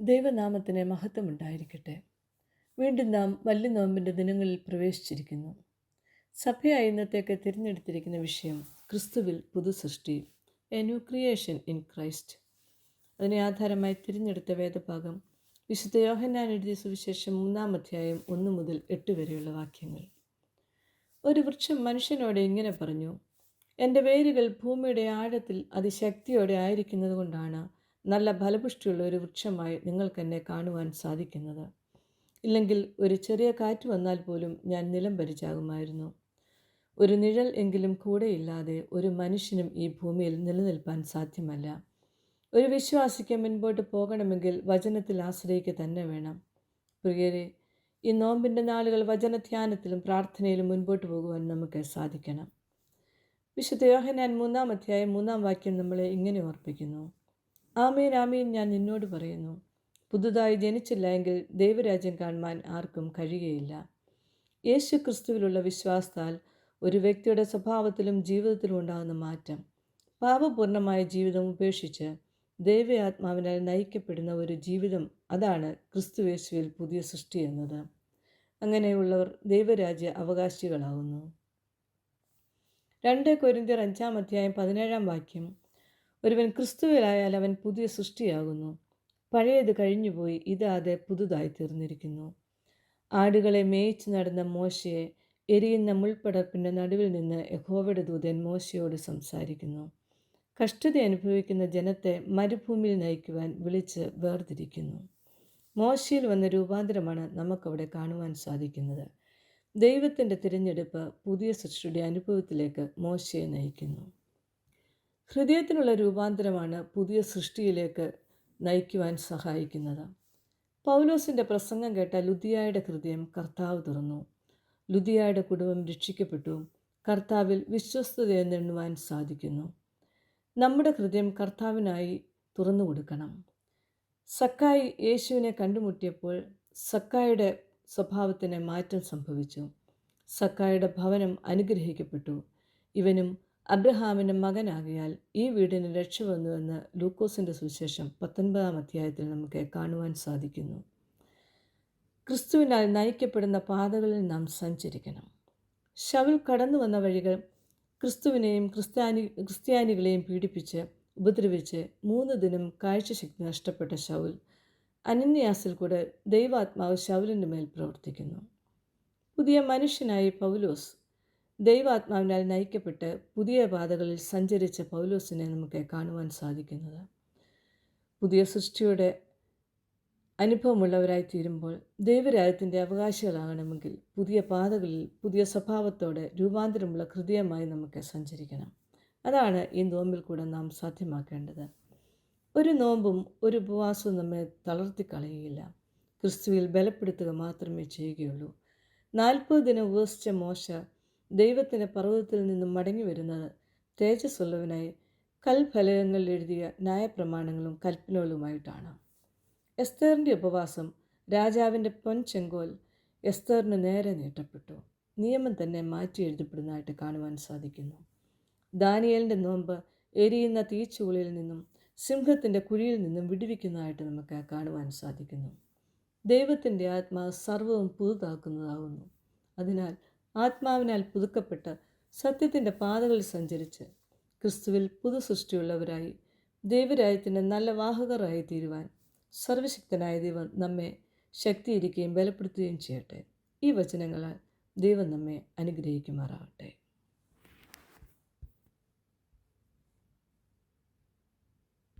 ദൈവനാമത്തിന് മഹത്വമുണ്ടായിരിക്കട്ടെ. വീണ്ടും നാം വല്യ നോമ്പിന്റെ ദിനങ്ങളിൽ പ്രവേശിച്ചിരിക്കുന്നു. സഭയായി ഇന്നത്തേക്ക് തിരഞ്ഞെടുത്തിരിക്കുന്ന വിഷയം ക്രിസ്തുവിൽ പുതുസൃഷ്ടി a new creation in Christ അതിനെ ആധാരമായി തിരഞ്ഞെടുത്ത വേദഭാഗം വിശുദ്ധ യോഹന്നാൻ എഴുതിയ സുവിശേഷം മൂന്നാം അധ്യായം ഒന്ന് മുതൽ എട്ട് വരെയുള്ള വാക്യങ്ങൾ. ഒരു വൃക്ഷം മനുഷ്യനോട് ഇങ്ങനെ പറഞ്ഞു എന്റെ വേരുകൾ ഭൂമിയുടെ ആഴത്തിൽ അതിശക്തിയോടെ ആയിരിക്കുന്നത് കൊണ്ടാണ് നല്ല ഫലപുഷ്ടിയുള്ള ഒരു വൃക്ഷമായി നിങ്ങൾക്ക് എന്നെ കാണുവാൻ സാധിക്കുന്നത്. ഇല്ലെങ്കിൽ ഒരു ചെറിയ കാറ്റ് വന്നാൽ പോലും ഞാൻ നിലം പരിചാകുമായിരുന്നു. ഒരു നിഴൽ എങ്കിലും കൂടെയില്ലാതെ ഒരു മനുഷ്യനും ഈ ഭൂമിയിൽ നിലനിൽപ്പാൻ സാധ്യമല്ല. ഒരു വിശ്വാസിക്ക് മുൻപോട്ട് പോകണമെങ്കിൽ വചനത്തിൽ ആശ്രയിക്കുക തന്നെ വേണം. പ്രിയരെ ഈ നോമ്പിന്റെ നാളുകൾ വചനധ്യാനത്തിലും പ്രാർത്ഥനയിലും മുൻപോട്ട് പോകുവാൻ നമുക്ക് സാധിക്കണം. വിശുദ്ധ യോഹനാൻ മൂന്നാം അധ്യായം മൂന്നാം വാക്യം നമ്മളെ ഇങ്ങനെ ഓർപ്പിക്കുന്നു. ആമീൻ ആമീൻ ഞാൻ നിന്നോട് പറയുന്നു. പുതുതായി ജനിച്ചില്ല എങ്കിൽ ദൈവരാജ്യം കാണുവാൻ ആർക്കും കഴിയുകയില്ല. യേശു ക്രിസ്തുവിലുള്ള വിശ്വാസത്താൽ ഒരു വ്യക്തിയുടെ സ്വഭാവത്തിലും ജീവിതത്തിലും ഉണ്ടാകുന്ന മാറ്റം. പാപപൂർണമായ ജീവിതം ഉപേക്ഷിച്ച് ദൈവയാത്മാവിനാൽ നയിക്കപ്പെടുന്ന ഒരു ജീവിതം അതാണ് ക്രിസ്തുവേശുവിൽ പുതിയ സൃഷ്ടി എന്നത്. അങ്ങനെയുള്ളവർ ദൈവരാജ്യ അവകാശികളാകുന്നു രണ്ട് കൊരിന്തിയർ അഞ്ചാം അധ്യായം പതിനേഴാം വാക്യം ഒരുവൻ ക്രിസ്തുവിലായാൽ അവൻ പുതിയ സൃഷ്ടിയാകുന്നു. പഴയത് കഴിഞ്ഞുപോയി ഇതാതെ പുതുതായി തീർന്നിരിക്കുന്നു ആടുകളെ മേയിച്ചു നടന്ന മോശയെ എരിയുന്ന മുൾപ്പടർപ്പിന്റെ നടുവിൽ നിന്ന് യഹോവയുടെ ദൂതൻ മോശയോട് സംസാരിക്കുന്നു. കഷ്ടത അനുഭവിക്കുന്ന ജനത്തെ മരുഭൂമിയിൽ നയിക്കുവാൻ വിളിച്ച് വേർതിരിക്കുന്നു. മോശയിൽ വന്ന രൂപാന്തരമാണ് നമുക്കവിടെ കാണുവാൻ സാധിക്കുന്നത്. ദൈവത്തിന്റെ തിരഞ്ഞെടുപ്പ് പുതിയ സൃഷ്ടിയുടെ അനുഭവത്തിലേക്ക് മോശയെ നയിക്കുന്നു. ഹൃദയത്തിനുള്ള രൂപാന്തരമാണ് പുതിയ സൃഷ്ടിയിലേക്ക് നയിക്കുവാൻ സഹായിക്കുന്നത്. പൗലോസിന്റെ പ്രസംഗം കേട്ട ലുദിയായുടെ ഹൃദയം കർത്താവ് തുറന്നു. ലുദിയായുടെ കുടുംബം രക്ഷിക്കപ്പെട്ടു. കർത്താവിൽ വിശ്വസ്തത നേടുവാൻ സാധിക്കുന്നു. നമ്മുടെ ഹൃദയം കർത്താവിനായി തുറന്നു കൊടുക്കണം. സക്കായി യേശുവിനെ കണ്ടുമുട്ടിയപ്പോൾ സക്കായുടെ സ്വഭാവത്തിന് മാറ്റം സംഭവിച്ചു. സക്കായുടെ ഭവനം അനുഗ്രഹിക്കപ്പെട്ടു. ഇവനും അബ്രഹാമിന്റെ മകനാകിയാൽ ഈ വീടിന് രക്ഷ വന്നുവെന്ന് ലൂക്കോസിന്റെ സുവിശേഷം പത്തൊൻപതാം അധ്യായത്തിൽ നമുക്ക് കാണുവാൻ സാധിക്കുന്നു. ക്രിസ്തുവിനാൽ നയിക്കപ്പെടുന്ന പാതകളിൽ നാം സഞ്ചരിക്കണം. ശവൽ കടന്നു വന്ന വഴികൾ ക്രിസ്തുവിനെയും ക്രിസ്ത്യാനി ക്രിസ്ത്യാനികളെയും പീഡിപ്പിച്ച് ഉപദ്രവിച്ച് മൂന്ന് ദിനം കാഴ്ചശക്തി നഷ്ടപ്പെട്ട ഷൗൽ അനന്യാസിൽ കൂടെ ദൈവാത്മാവ് ഷൗലിന്റെ മേൽ പ്രവർത്തിക്കുന്നു. പുതിയ മനുഷ്യനായി പൗലോസ് ദൈവാത്മാവിനാൽ നയിക്കപ്പെട്ട് പുതിയ പാതകളിൽ സഞ്ചരിച്ച പൗലോസിനെ നമുക്ക് കാണുവാൻ സാധിക്കുന്നത്. പുതിയ സൃഷ്ടിയുടെ അനുഭവമുള്ളവരായി തീരുമ്പോൾ ദൈവരാജ്യത്തിന്റെ അവകാശികളാകണമെങ്കിൽ പുതിയ പാതകളിൽ പുതിയ സ്വഭാവത്തോടെ രൂപാന്തരമുള്ള ഹൃദയമായി നമുക്ക് സഞ്ചരിക്കണം. അതാണ് ഈ നോമ്പിൽ കൂടെ നാം സാധ്യമാക്കേണ്ടത്. ഒരു നോമ്പും ഒരു ഉപവാസവും നമ്മെ തളർത്തി തളർത്തിക്കളയുകയില്ല. ക്രിസ്തുവിൽ ബലപ്പെടുത്തുക മാത്രമേ ചെയ്യുകയുള്ളൂ. നാൽപ്പത് ദിനം ഉപവസിച്ച മോശ ദൈവത്തിന്റെ പർവതത്തിൽ നിന്നും മടങ്ങി വരുന്നത് തേജസ്സുള്ളവനായി കൽഫലകങ്ങളിൽ എഴുതിയ ന്യായപ്രമാണങ്ങളും കൽപ്പനകളുമായിട്ടാണ്. എസ്തേറിന്റെ ഉപവാസം രാജാവിന്റെ പൊൻചെങ്കോൽ എസ്തേറിന് നേരെ നീട്ടപ്പെട്ടു. നിയമം തന്നെ മാറ്റി എഴുതപ്പെടുന്നതായിട്ട് കാണുവാൻ സാധിക്കുന്നു. ദാനിയലിന്റെ നോമ്പ് എരിയുന്ന തീച്ചുളിയിൽ നിന്നും സിംഹത്തിന്റെ കുഴിയിൽ നിന്നും വിടുവിക്കുന്നതായിട്ട് നമുക്ക് കാണുവാൻ സാധിക്കുന്നു. ദൈവത്തിന്റെ ആത്മാവ് സർവവും പുതുതാക്കുന്നതാകുന്നു. അതിനാൽ ആത്മാവിനാൽ പുതുക്കപ്പെട്ട് സത്യത്തിന്റെ പാതകളിൽ സഞ്ചരിച്ച് ക്രിസ്തുവിൽ പുതു സൃഷ്ടിയുള്ളവരായി ദൈവരായത്തിന്റെ നല്ല വാഹകരായി തീരുവാൻ സർവശക്തനായ ദൈവം നമ്മെ ശക്തിയിരിക്കുകയും ബലപ്പെടുത്തുകയും ചെയ്യട്ടെ. ഈ വചനങ്ങളാൽ ദൈവം നമ്മെ അനുഗ്രഹിക്കുമാറാവട്ടെ